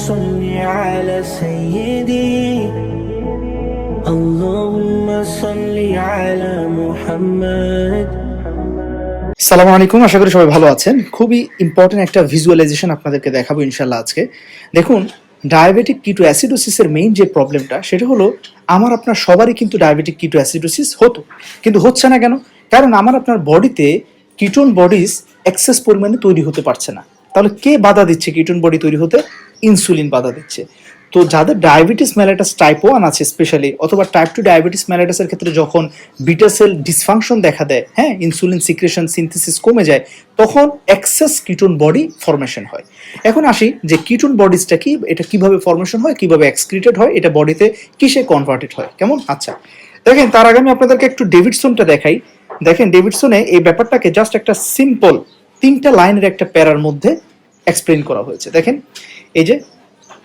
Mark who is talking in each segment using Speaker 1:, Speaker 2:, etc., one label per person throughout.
Speaker 1: صل على سيدي اللهم صل على محمد
Speaker 2: সালামু আলাইকুম আশা করি সবাই ভালো আছেন খুবই ইম্পর্টেন্ট একটা ভিজুয়ালাইজেশন আপনাদেরকে দেখাবো ইনশাল্লাহ আজকে দেখুন ডায়াবেটিক কিটো অ্যাসিডোসিসের মেইন যে প্রবলেমটা সেটা হলো আমার আপনার সবারই কিন্তু ডায়াবেটিক কিটো অ্যাসিডোসিস হতো কিন্তু হচ্ছে না কেন কারণ আমার আপনার বডিতে কিটোন বডিজ এক্সেস পরিমাণে তৈরি হতে পারছে না তাহলে কে বাধা দিচ্ছে কিটোন বডি তৈরি হতে ইনসুলিন বাধা দিচ্ছে। তো যাদের ডায়াবেটিস ম্যালাটাস টাইপ ওয়ান আছে স্পেশালি অথবা টাইপ টু ডায়াবেটিস ম্যালাটাসের ক্ষেত্রে যখন বিটা সেল ডিসফাংশন দেখা দেয় হ্যাঁ ইনসুলিন সিক্রেশন সিনথেসিস কমে যায়, তখন এক্সেস কিটোন বডি ফরমেশন হয়। এখন আসি যে কিটোন বডিজটা কি, এটা কীভাবে ফরমেশন হয়, কীভাবে এক্সক্রিটেড হয়, এটা বডিতে কিসে কনভার্টেড হয়, কেমন? আচ্ছা দেখেন, তার আগে আমি আপনাদেরকে একটু ডেভিডসনটা দেখাই। দেখেন ডেভিডসনে এই ব্যাপারটাকে জাস্ট একটা সিম্পল তিনটা লাইনের একটা প্যারার মধ্যে এক্সপ্লেন করা হয়েছে। দেখেন, এই যে,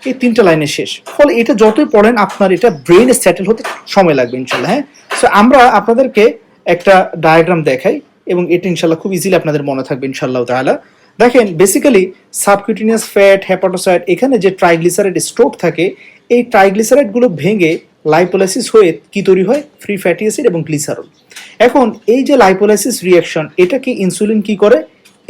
Speaker 2: এই তিনটা লাইনের শেষ। ফলে এটা যতই পড়েন, আপনার এটা ব্রেনে সেটেল হতে সময় লাগবে ইনশাল্লাহ হ্যাঁ? সো আমরা আপনাদেরকে একটা ডায়াগ্রাম দেখাই এবং এটা ইনশাল্লাহ খুব ইজিলি আপনাদের মনে থাকবে ইনশাল্লাহ তাআলা। দেখেন বেসিক্যালি সাবকিউটিনিয়াস ফ্যাট হ্যাপাটোসাইড এখানে যে ট্রাইগ্লিসারাইড স্টোর থাকে, এই ট্রাইগ্লিসারাইডগুলো ভেঙে লাইপোলাইসিস হয়ে কি তৈরি হয়? ফ্রি ফ্যাটি অ্যাসিড এবং গ্লিসারল এখন, এই যে লাইপোলাইসিস রিয়াকশন এটাকে ইনসুলিন কি করে?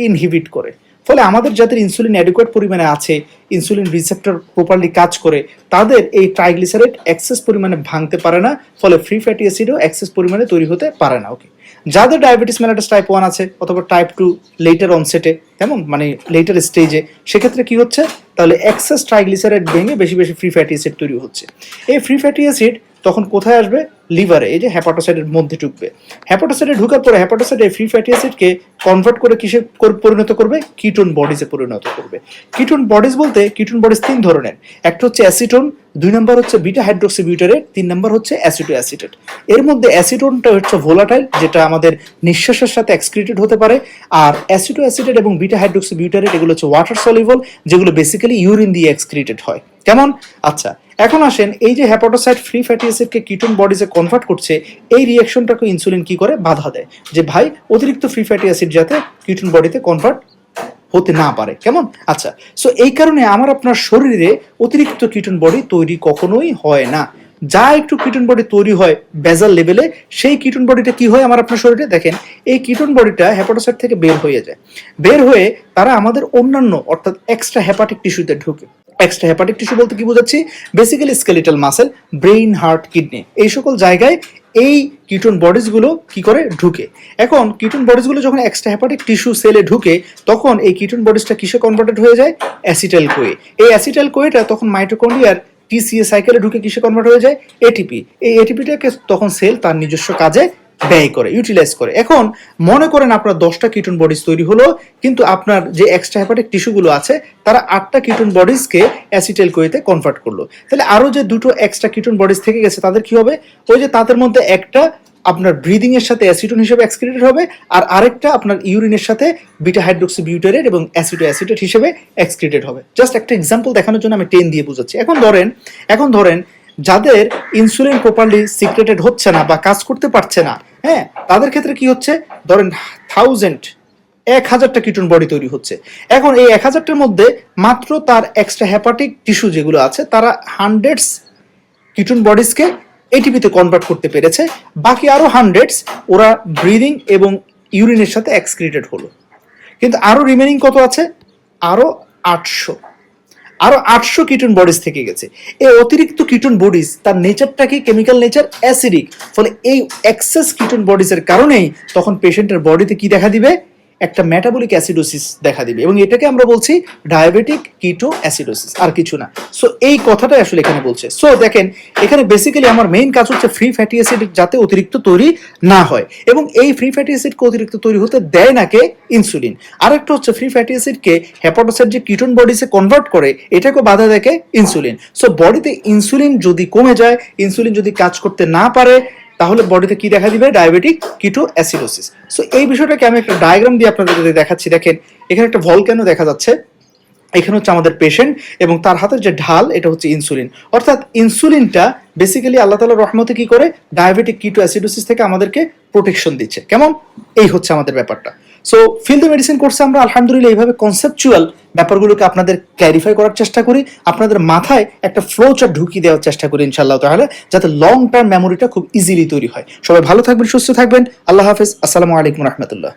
Speaker 2: ইনহিবিট করে। ফলে আমাদের যাদের ইনসুলিন অ্যাডিকুয়েট পরিমাণে আছে ইনসুলিন রিসেপ্টর প্রপারলি কাজ করে, তাদের এই ট্রাইগ্লিসারাইড অ্যাক্সেস পরিমাণে ভাঙতে পারে না, ফলে ফ্রি ফ্যাটি অ্যাসিডও অ্যাক্সেস পরিমাণে তৈরি হতে পারে না ওকে যাদের ডায়াবেটিস মেলাটাস টাইপ ওয়ান আছে অথবা টাইপ টু লেটার অনসেটে তেমন মানে লেটার স্টেজে সেক্ষেত্রে কি হচ্ছে? তাহলে এক্সেস ট্রাইগ্লিসারাইড ভেঙে বেশি বেশি ফ্রি ফ্যাটি অ্যাসিড তৈরি হচ্ছে। এই ফ্রি ফ্যাটি অ্যাসিড তখন কোথায় আসবে? লিভারে, এই যে হ্যাপাটোসাইডের মধ্যে ঢুকবে। হ্যাপাটোসাইডে ঢুকার পরে হ্যাপাটোসাইড এই ফ্রি ফ্যাটি অ্যাসিডকে কনভার্ট করে কিসে পরিণত করবে? কিটোন বডিজে পরিণত করবে। কিটোন বডিজ বলতে কিটোন বডিজ তিন ধরনের। একটা হচ্ছে অ্যাসিটোন দুই নম্বর হচ্ছে বিটা হাইড্রোক্সিবিউটারেট তিন নম্বর হচ্ছে অ্যাসিটো অ্যাসিটেট এর মধ্যে অ্যাসিটোনটা হচ্ছে ভোলাটাইল যেটা আমাদের নিঃশ্বাসের সাথে এক্সক্রিটেড হতে পারে। আর অ্যাসিটো অ্যাসিটেট এবং বিটা হাইড্রোক্সিবিউটারেট এগুলো হচ্ছে ওয়াটার সলিবল যেগুলো বেসিক্যালি ইউরিন দিয়ে এক্সক্রিটেড হয়। কেমন? আচ্ছা এখন আসেন, এই যে হ্যাপাটোসাইড ফ্রি ফ্যাটি অ্যাসিডকে কিটোন বডিজে কনভার্ট করছে, এই রিয়াকশনটাকে ইনসুলিন কি করে? বাধা দেয়। যে ভাই, অতিরিক্ত ফ্রি ফ্যাটি অ্যাসিড যাতে কিটোন বডিতে কনভার্ট হতে না পারে। কেমন? আচ্ছা সো এই কারণে আমার আপনার শরীরে অতিরিক্ত কিটোন বডি তৈরি কখনোই হয় না। যা একটু কিটোন বডি তৈরি হয় বেজাল লেভেলে সেই কিটোন বডিটা কি হয় আমার আপনার শরীরে? দেখেন, এই কিটোন বডিটা হ্যাপাটোসাইট থেকে বের হয়ে যায়। বের হয়ে তারা আমাদের অন্যান্য, অর্থাৎ এক্সট্রা হ্যাপাটিক টিস্যুতে ঢুকে। এক্সট্রা হ্যাপাটিক টিস্যু বলতে কি বোঝাচ্ছি? Basically skeletal muscle brain heart kidney এই সকল জায়গায় এই কিটন বডিজগুলো কি করে? ঢুকে। এখন কিটন বডিজগুলো যখন এক্সট্রা হ্যাপাটিক টিস্যু সেলে ঢুকে, তখন এই কিটন বডিজটা কিসে কনভার্টেড হয়ে যায়? অ্যাসিটাইল কোয়ে এই অ্যাসিটাইল কোয়েটা তখন মাইটোকন্ড্রিয়ার টিসিএ সাইকেলে ঢুকে কিসে কনভার্ট হয়ে যায়? এটিপি এই এটিপিটাকে তখন সেল তার নিজস্ব কাজে ব্যয় করে ইউটিলাইজ করে। এখন মনে করেন আপনার দশটা কিটোন বডিজ তৈরি হলো, কিন্তু আপনার যে এক্সট্রা হ্যাপাটিক টিস্যুগুলো আছে, তারা আটটা কিটোন বডিজকে অ্যাসিটেল কোয়েতে কনভার্ট করল। তাহলে আরও যে দুটো এক্সট্রা কিটোন বডিজ থেকে গেছে, তাদের কি হবে? ওই যে তাদের মধ্যে একটা আপনার ব্রিদিং এর সাথে অ্যাসিটোন হিসেবে এক্সক্রিটেড হবে, আর আরেকটা আপনার ইউরিনের সাথে বিটা হাইড্রোক্সি বিউটারেট এবং অ্যাসিডো অ্যাসিটেট হিসেবে এক্সক্রিটেড হবে। জাস্ট একটা এক্সাম্পল দেখানোর জন্য আমি টেন দিয়ে বুঝাচ্ছি। এখন ধরেন এখন ধরেন যাদের ইনসুলিন প্রপারলি সিক্রেটেড হচ্ছে না বা কাজ করতে পারছে না হ্যাঁ তাদের ক্ষেত্রে কি হচ্ছে? ধরেন থাউজেন্ড এক হাজারটা কিটোন বডি তৈরি হচ্ছে। এখন এই এক হাজারটার মধ্যে মাত্র তার এক্সট্রা হ্যাপাটিক টিস্যু যেগুলো আছে, তারা হান্ড্রেডস কিটোন বডিসকে এটিপিতে কনভার্ট করতে পেরেছে। বাকি আরও হান্ড্রেডস ওরা ব্রিদিং এবং ইউরিনের সাথে এক্সক্রিটেড হলো। কিন্তু আরও রিমেনিং কত আছে? আরও আটশো। আরও আটশো কিটুন বডিস থেকে গেছে। এই অতিরিক্ত কিটুন বডিস তার নেচারটাকে কেমিক্যাল নেচার অ্যাসিডিক ফলে এই এক্সেস কিটন বডিজের কারণেই তখন পেশেন্টের বডিতে কি দেখা দিবে? একটা মেটাবলিক অ্যাসিডোসিস দেখা দিবে এবং এটাকে আমরা বলছি ডায়াবেটিক কিটো অ্যাসিডোসিস আর কিছু না। সো এই কথাটাই আসলে এখানে বলছে। সো দেখেন, এখানে বেসিক্যালি আমার মেইন কাজ হচ্ছে ফ্রি ফ্যাটি অ্যাসিড যাতে অতিরিক্ত তৈরি না হয় এবং এই ফ্রি ফ্যাটি অ্যাসিডকে অতিরিক্ত তৈরি হতে দেয় না কে? ইনসুলিন আরেকটা হচ্ছে ফ্রি ফ্যাটি অ্যাসিডকে হ্যাপাটোসাইড যে কিটোন বডিসে কনভার্ট করে এটাকে বাধা দেখে ইনসুলিন সো বডিতে ইনসুলিন যদি কমে যায় ইনসুলিন যদি কাজ করতে না পারে তাহলে বডিতে কি দেখা দিবে? ডায়াবেটিক কিটো অ্যাসিডোসিস সো এই বিষয়টাকে আমি একটা ডায়াগ্রাম দিয়ে আপনাদের দেখাচ্ছি, দেখেন, এখানে একটা ভল কেন দেখা যাচ্ছে। এখানে হচ্ছে আমাদের পেশেন্ট এবং তার হাতের যে ঢাল, এটা হচ্ছে ইনসুলিন অর্থাৎ ইনসুলিনটা বেসিক্যালি আল্লাহ তালার রহমতে কি করে? ডায়াবেটিক কিটো অ্যাসিডোসিস থেকে আমাদেরকে প্রোটেকশন দিচ্ছে। কেমন? এই হচ্ছে আমাদের ব্যাপারটা। সো ফিল দ্য মেডিসিন কোর্সে আমরা আলহামদুলিল্লাহ এইভাবে কনসেপচুয়াল ব্যাপারগুলোকে আপনাদের ক্ল্যারিফাই করার চেষ্টা করি আপনাদের মাথায় একটা ফ্লো চার্ট ঢুকিয়ে দেওয়ার চেষ্টা করি ইনশাআল্লাহ তাহলে যাতে লং টার্ম মেমোরিটা খুব ইজিলি তৈরি হয় সবাই ভালো থাকবেন সুস্থ থাকবেন আল্লাহ হাফেজ আসসালামু আলাইকুম রহমতুল্লাহ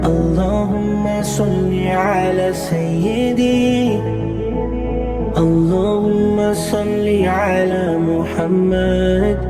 Speaker 1: اللهم صل على سيدي اللهم صل على محمد